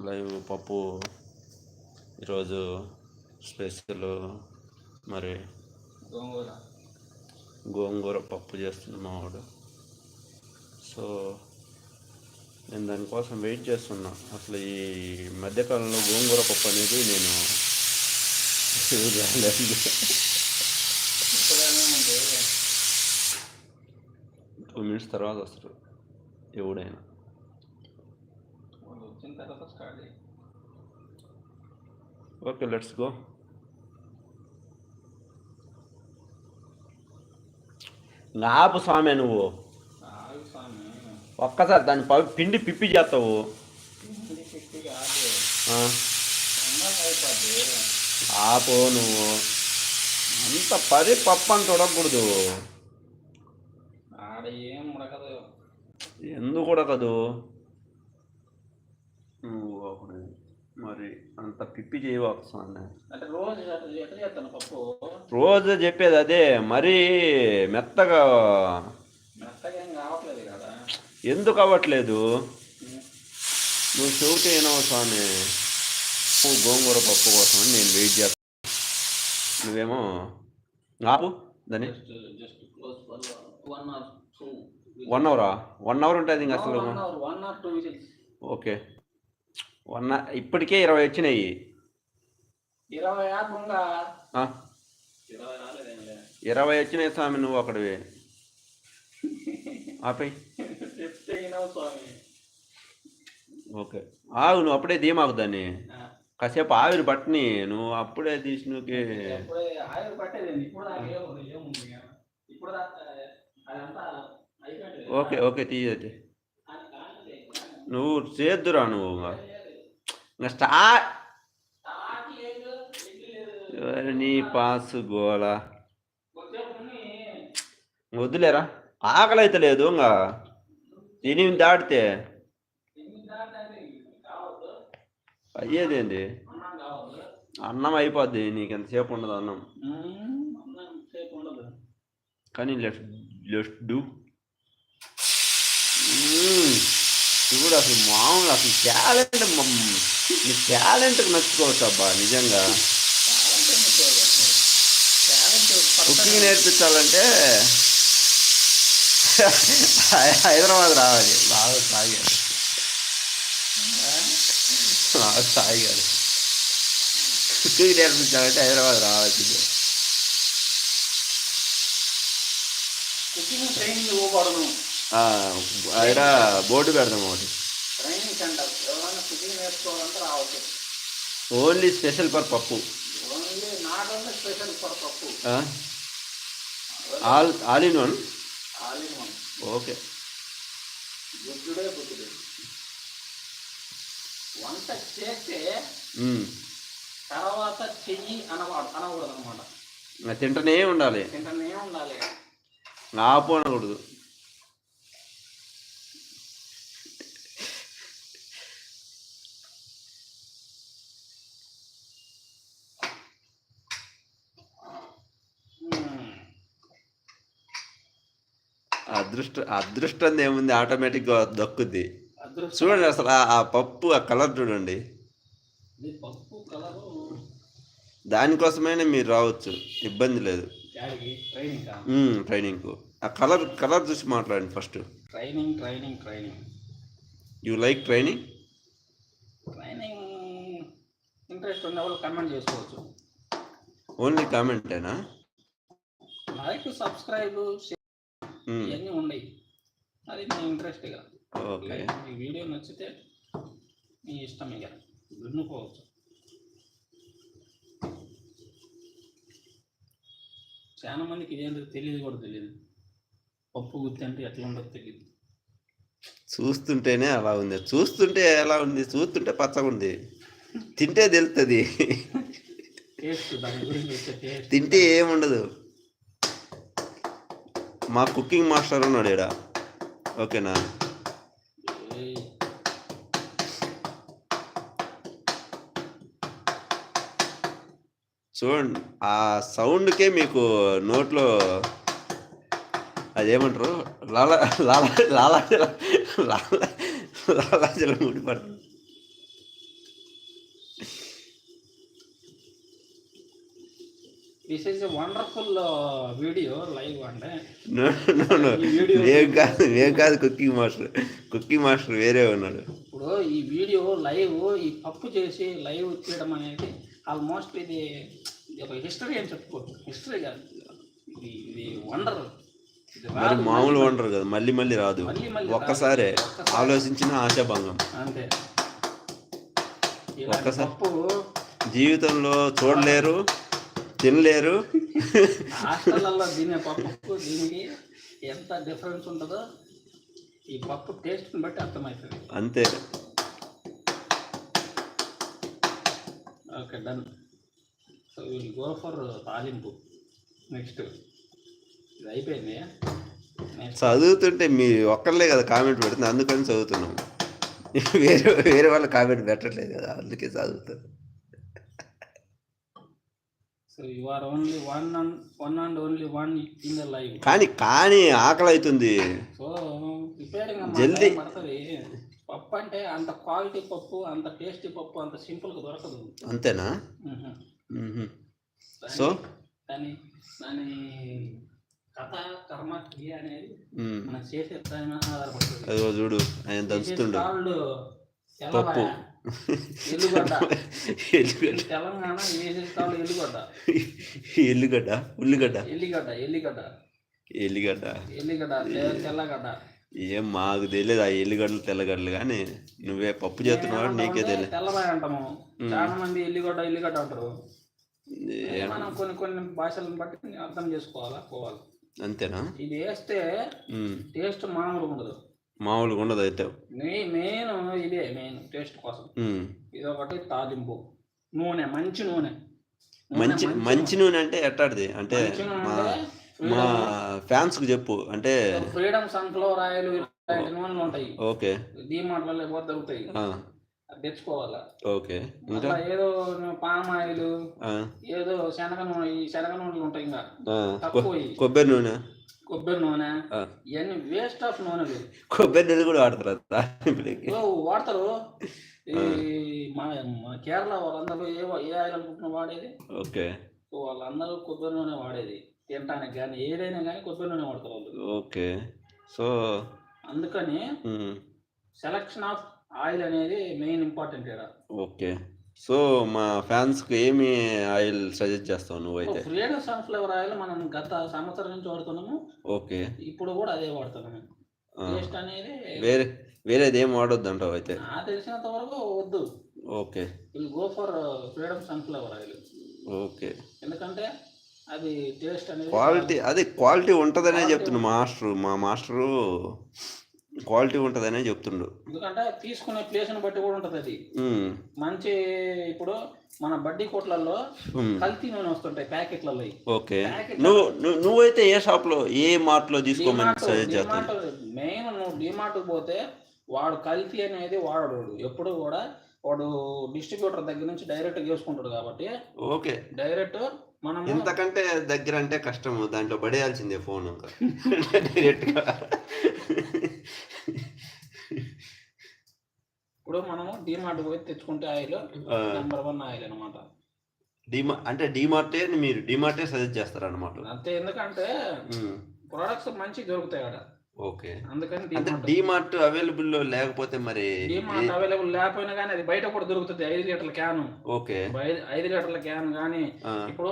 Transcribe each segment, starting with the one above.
Live పప్పు ఈరోజు special మరి గోంగూర. గోంగూర పప్పు చేస్తుంది మావాడు సో నేను దానికోసం వెయిట్ చేస్తున్నా. అసలు ఈ మధ్యకాలంలో గోంగూర పప్పు అనేది నేను రాలేదు. టూ మినిట్స్ తర్వాత వస్తారు ఎవడైనా. తర్వాత స్టార్ట్ చేయి ఓకే లెట్స్ గో ఆపు స్వామి నువ్వు. ఒక్కసారి దాన్ని ప- పిండి పిప్పి చేస్తావు. ఆపు నువ్వు. అంత పరి పప్పు అని చూడకూడదు. ఎందుకు కూడా కదూ మరి అంత పిప్పి చేయవచ్చు స్వామి. రోజు చెప్పేది అదే. మరీ మెత్తగా ఎందుకు అవ్వట్లేదు? నువ్వు చెబితే ఏనవు స్వామి. గోంగూర పప్పు కోసం అని నేను వెయిట్ చేస్తాను నువ్వేమో ఆపు దాన్ని. వన్ అవరా వన్ అవర్ ఉంటుంది ఇంక అసలు. ఓకే వన్ ఇప్పటికే ఇరవై వచ్చినాయి. ఇరవై వచ్చినాయి స్వామి నువ్వు అక్కడివి ఆపై ఓకే. ఆగు నువ్వు అప్పుడే దీమాకు దాన్ని. కాసేపు ఆవిరి పట్టని నువ్వు అప్పుడే తీసి నువ్వుకి ఓకే ఓకే కానిదే. నువ్వు చేద్దురా నువ్వు ఇంకా. స్టా స్టార్ట్ నీ పాసు గోల? వద్దులేరా ఆకలి అయితే లేదు ఇంకా. ఎనిమిది దాటితే. అయ్యేదేంది? అన్నం అయిపోద్ది నీకు ఎంతసేపు ఉండదు అన్నం. కానీ లెఫ్ట్ లెఫ్ట్ డూ. చూడు అసలు మామూలు అసలు టాలెంట్ నీ టాలెంట్కి నచ్చుకోవచ్చు అబ్బా నిజంగా. కుకింగ్ నేర్పించాలంటే హైదరాబాద్ రావాలి. బాగా సాగాలి బాగా సాగాలి కుకింగ్ నేర్పించాలంటే హైదరాబాద్ రావాల్సిందే. కుకింగ్ ట్రైనింగ్ ఆయన బోర్డు పెడదాం ఒకటి. ట్రైనింగ్ సెంటర్ ఎవరైనా కుకింగ్ నేర్చుకోవాలంటే రావచ్చు only special for pappu. Only not only special for pappu? All all in one? All in one. Okay. బుద్ధుడే బుద్ధుడే వంట చేస్తే. తర్వాత చెయ్యి అనవాడు అనకూడదు అనమాట తింటూనే ఉండాలి. తింటనే ఉండాలి. ఆపు అనకూడదు. అదృష్ట అదృష్టం ఏముంది ఆటోమేటిక్గా దక్కుద్ది. చూడండి అసలు ఆ- పప్పు ఆ కలర్ చూడండి. దానికోసమైనా మీరు రావచ్చు ఇబ్బంది లేదు. ట్రైనింగ్కు ఆ కలర్ కలర్ చూసి మాట్లాడండి first. Training training training you like training training interest ఉన్న వాళ్ళు కమెంట్ చేసుకోవచ్చు ఓన్లీ కామెంటేనా లైక్ సబ్స్క్రైబ్ ఇవన్నీ ఉన్నాయి. అది మీ ఇంట్రెస్ట్ ఇక ఓకే. మీ వీడియో నచ్చితే మీ ఇష్టం ఇక. విన్నుకోవచ్చు. చాలా మందికి ఇదేంటో తెలియదు కూడా తెలియదు. పప్పు గుత్తి అంటే ఎట్లా ఉండదు తెలియదు. చూస్తుంటేనే అలా ఉంది. చూస్తుంటే ఎలా ఉంది? చూస్తుంటే పచ్చగా ఉంది. తింటే తెలుస్తుంది తింటే ఏముండదు. మా కుకింగ్ మాస్టర్ ఉన్నాడు ఈడ. ఓకేనా? చూడండి ఆ సౌండ్కే మీకు నోట్లో అదేమంటారు? లాలా లాలా లాలాజల లాలా లాలాజలం ఊడిపడుతుంది this is wonderful video live అంటే నేను కాదు నేను కాదు కుకింగ్ మాస్టర్ కుకింగ్ మాస్టర్ వేరే ఉన్నాడు. ఇప్పుడు ఈ వీడియో లైవ్ ఈ పప్పు చేసి లైవ్ చేయడం అనేది ఆల్మోస్ట్ ఇది ఒక హిస్టరీ అని చెప్పుకోవచ్చు. హిస్టరీ కాదు. ఇది ఇది వండర్ మరి మామూలు వండరు కదా. మళ్ళీ మళ్ళీ రాదు. ఒక్కసారే. ఆలోచించిన ఆశాభంగం. అంతే. ఒక్కసారి. జీవితంలో చూడలేరు. తినలేరు. హాస్టల్లో తినే పప్పుకు దీనికి ఎంత డిఫరెన్స్ ఉంటుందో ఈ పప్పు టేస్ట్ని బట్టి అర్థమవుతుంది. అంతే. Okay done. So will go for తాలింపు. నెక్స్ట్. ఇది అయిపోయింది. చదువుతుంటే మీ ఒక్కళ్ళే కదా కామెంట్ పెడుతుంది అందుకని చదువుతున్నాం. వేరే వేరే వాళ్ళ కామెంట్ పెట్టట్లేదు కదా అందుకే చదువుతారు so you are only one and one and only one in the live కానీ కానీ ఆకలి అవుతుంది జల్దీ. పప్పు అంటే అంత క్వాలిటీ పప్పు అంత టేస్టీ పప్పు అంత సింపుల్గా దొరకదు. అంతేనా? సో? దాని దాని కథ కర్మ క్రియ అనేది. మనం చేసే ఆధారపడుతుంది. చూడు ఆయన దంచుతుండు. పప్పు. తెలంగాణ ఎల్లుగడ్డ. ఎల్లుగడ్డ ఉల్లిగడ్డ. ఎల్లిగడ్డ ఎల్లిగడ్డ. ఎల్లిగడ్డ. ఎల్లిగడ్డ తెల్లగడ్డ. ఏం మాకు తెలియదు ఆ ఎల్లిగడ్డలు తెల్లగడ్డలు కానీ. నువ్వే పప్పు చేస్తున్నావు నీకే తెలియదు. తెల్లబాయి అంటాము. చాలా మంది ఎల్లిగడ్డ ఎల్లిగడ్డ అంటారు. మనం కొన్ని కొన్ని భాషలను బట్టి అర్థం చేసుకోవాలా పోవాలి? అంతేనా? ఇది వేస్తే. టేస్ట్ మామూలుగా ఉండదు. మామూలుగా ఉండదు అయితే. మెయిన్ ఇదే మెయిన్ టేస్ట్ కోసం. ఇది ఒకటి తాలింపు. నూనె మంచి నూనె. మంచి మంచి నూనె. అంటే ఎట్టాడిది? అంటే మా ఫ్యాన్స్కు చెప్పు. అంటే ఫ్రీడమ్ సన్ఫ్లవర్ ఆయిల్ ఇలాంటి నూనెలు ఉంటాయి. ఓకే. డీమార్ట్లలో ఎక్కువ దొరుకుతాయి. తెచ్చుకోవాలా? ఓకే. ఇంకా? ఏదో పామ్ ఆయిల్ ఏదో శనగ నూనె శనగ నూనెలు ఉంటాయి ఇంకా. తక్కువ. కొబ్బరి నూనె. కొబ్బరి నూనె ఇవన్నీ వేస్ట్ ఆఫ్ నూనెలు కొబ్బరి నూనె కూడా వాడతారు వాడతారు. ఈ మా మా కేరళ వాళ్ళందరూ ఏ ఏ ఆయిల్ అనుకుంటున్నా వాడేది? ఓకే. వాళ్ళందరూ కొబ్బరి నూనె వాడేది. తినటానికి కానీ ఏదైనా కానీ కొబ్బరి నూనె వాడతారు వాళ్ళు. ఓకే. సో అందుకని. సెలక్షన్ ఆఫ్ ఆయిల్ అనేది మెయిన్ ఇంపార్టెంట్ ఇక్కడ. ఓకే. సో మా ఫ్యాన్స్కు ఏమి ఆయిల్ సజెస్ట్ చేస్తావు నువ్వైతే? ఫ్రీడమ్ సన్ఫ్లవర్ ఆయిల్ మనం గత సంవత్సరం నుంచి వాడుతున్నాము. ఓకే. ఇప్పుడు కూడా అదే వాడుతున్నాము టేస్ట్ అనేది వేరే వేరేది ఏం వాడొద్దు అంటావు అయితే? నాకు తెలిసినంత వరకు వద్దు. Okay. Will go for Freedom sunflower oil. Okay. ఎందుకంటే అది టేస్ట్ అనేది క్వాలిటీ అదే క్వాలిటీ ఉంటుందనే చెప్తుండు మాస్టరు. మా మాస్టరు క్వాలిటీ ఉంటుందనే చెప్తుండు. ఎందుకంటే తీసుకునే ప్లేస్ని బట్టి కూడా ఉంటుంది అది. మంచి ఇప్పుడు మన బడ్డీ కొట్లలో కల్తీ నూనె వస్తుంటాయి ప్యాకెట్లలో ఓకే. నువ్వు నువ్వు- నువ్వైతే ఏ షాప్లో ఏ మార్ట్లో తీసుకోమని సజెస్ట్ చేస్తాను మెయిన్ నువ్వు డిమార్ట్ పోతే వాడు కల్తీ అనేది వాడడు వాడు. ఎప్పుడు కూడా వాడు డిస్ట్రిబ్యూటర్ దగ్గర నుంచి డైరెక్ట్ చేసుకుంటాడు కాబట్టి ఓకే. డైరెక్ట్ మనం ఇంతకంటే దగ్గర అంటే కష్టము. దాంట్లో పడేయాల్సిందే ఫోన్ డైరెక్ట్గా ఇప్పుడు మనము డిమార్ట్ పోయి తెచ్చుకుంటే ఆయిల్ నెంబర్ వన్ ఆయిల్ అనమాట డిమా అంటే డిమార్టే మీరు డిమార్టే సజెస్ట్ చేస్తారన్నమాట. అంతే ఎందుకంటే ప్రొడక్ట్స్ మంచి దొరుకుతాయి ఆడ. ఓకే. అందుకని అంటే డిమార్ట్ అవైలబుల్ లేకపోతే మరి డిమార్ట్ అవైలబుల్ లేకపోయినా కానీ అది బయట కూడా దొరుకుతుంది ఐదు లీటర్ల క్యాన్. ఓకే. ఐదు లీటర్ల క్యాన్ కానీ ఇప్పుడు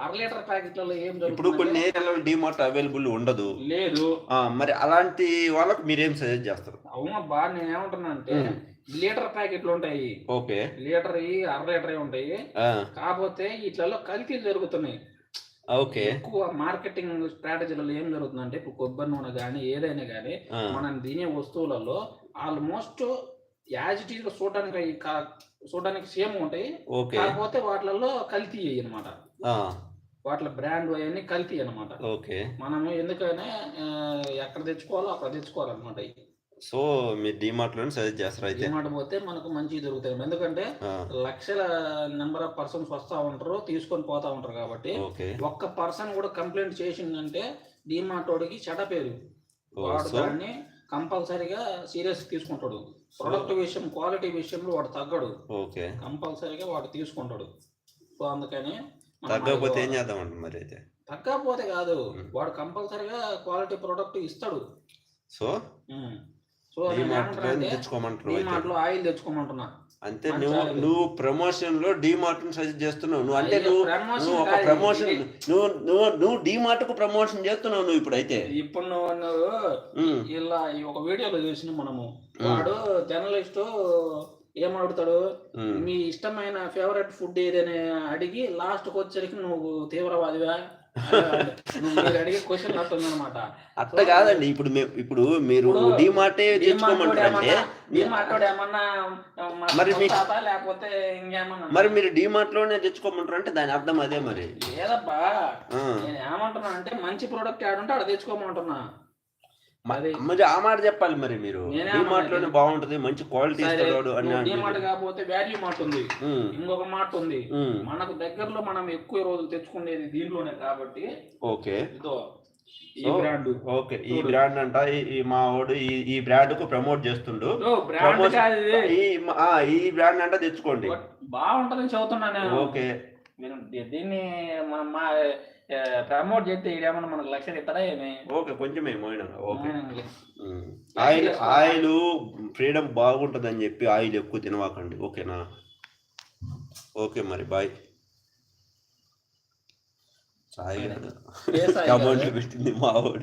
అర లీటర్ ప్యాకెట్లలో ఏం ఇప్పుడు కొన్ని ఏరియాలో డిమార్ట్ అవైలబుల్ ఉండదు. లేదు. ఆ, మరి అలాంటి వాళ్ళకు మీరేం సజెస్ట్ చేస్తారు? అవునబ్బా నేను ఏమంటున్నా అంటే. లీటర్ ప్యాకెట్లు ఉంటాయి. ఓకే. లీటర్ అర లీటర్ ఉంటాయి. కాకపోతే వీటిలలో కల్తీలు జరుగుతున్నాయి ఓకే. ఎక్కువ మార్కెటింగ్ స్ట్రాటజీలలో ఏం జరుగుతుందంటే ఇప్పుడు కొబ్బరి నూనె కానీ ఏదైనా కానీ మనం తినే వస్తువులలో ఆల్మోస్ట్ యాజ్ ఇట్ ఈస్ చూడడానికి చూడడానికి సేమ్ ఉంటాయి. కాకపోతే వాటిలలో కల్తీ అనమాట వాటిలో బ్రాండ్ అవన్నీ కల్తీ అనమాట మనము ఎందుకనే ఎక్కడ తెచ్చుకోవాలో అక్కడ తెచ్చుకోవాలన్నమాట సో మీరు డిమార్ట్లోనే సజెస్ట్ చేస్తారు అయితే డిమార్ట్ పోతే మనకు మంచి దొరుకుతాయి ఎందుకంటే లక్షల నెంబర్ ఆఫ్ పర్సన్స్ వస్తూ ఉంటారు తీసుకొని పోతా ఉంటారు కాబట్టి ఒక్క పర్సన్ కూడా కంప్లైంట్ చేసిందంటే డిమార్ట్ వాడికి చెడ పేరు. వాడు దాన్ని కంపల్సరీగా సీరియస్ తీసుకుంటాడు. ప్రొడక్ట్ విషయం క్వాలిటీ విషయంలో వాడు తగ్గడు. ఓకే. కంపల్సరీగా వాడు తీసుకుంటాడు. సో అందుకని తగ్గకపోతే ఏం చేద్దామంట మరి అయితే? తగ్గకపోతే కాదు. వాడు కంపల్సరిగా క్వాలిటీ ప్రోడక్ట్ ఇస్తాడు. సో. సో లో ఆయిల్ తెచ్చుకోమంటున్నా. అంతే నువ్వు. నువ్వు ప్రమోషన్లో డిమార్ట్ సజెస్ట్ చేస్తున్నావు. నువ్వు అంటే నువ్వు నువ్వు ఒక ప్రమోషన్ నువ్వు నువ్వు నువ్వు డిమార్ట్కు ప్రమోషన్ చేస్తున్నావు నువ్వు ఇప్పుడు అయితే ఇప్పుడు నువ్వు ఇలా ఈ ఒక వీడియోలో చూసిన మనము. వాడు జర్నలిస్ట్ ఏం అడుగుతాడు. మీ ఇష్టమైన ఫేవరెట్ ఫుడ్ ఏదని అడిగి లాస్ట్కి వచ్చరికి నువ్వు తీవ్రవాదివా? అట్ట కాదండి ఇప్పుడు ఇప్పుడు మీరు డిమార్టే తెచ్చుకోమంటారు అంటే ఏమన్నా మరి మీ- లేకపోతే ఇంకేమన్నా? మరి మీరు డిమార్ట్లోనే తెచ్చుకోమంటారు అంటే దాని అర్థం అదే మరి. లేదబ్బా. నేను ఏమంటున్నా అంటే మంచి ప్రోడక్ట్ ఆడుంటే ఆడ తెచ్చుకోమంటున్నా. మరి ఆ మాట చెప్పాలి మరి మీరు. నేనే డిమార్ట్లోనే అన్నది. బాగుంటది మంచి క్వాలిటీ ఇస్తాడు అని డిమార్ట్ కాకపోతే వాల్యూ మార్ట్ ఉంది ఇంకొక మార్ట్ ఉంది మనకు దగ్గరలో మనం ఎక్కువ రోజులు తెచ్చుకునేది దీంట్లోనే కాబట్టి ఓకే. ఇదో ఈ బ్రాండ్ ఓకే. ఈ బ్రాండ్ అంట ఈ- మా వాడు ఈ ఈ బ్రాండ్కు ప్రమోట్ చేస్తుండు. ఈ బ్రాండ్ అంట తెచ్చుకోండి. బాగుంటదని చదువుతున్నా నేను. ఓకే. మీరు దీన్ని మా- మా ప్రమోట్ చేస్తే ఇదేమన్నా మనకు లక్ష్యం ఇస్తారా ఏమి? ఓకే కొంచెమే మోయిన ఓకే. ఆయిల్ ఆయిల్ ఫ్రీడమ్ బాగుంటుందని చెప్పి ఆయిల్ ఎక్కువ తినవాకండి ఓకేనా? ఓకే మరి బాయ్. సాయి? అమౌంట్ పెట్టింది మా వాడు.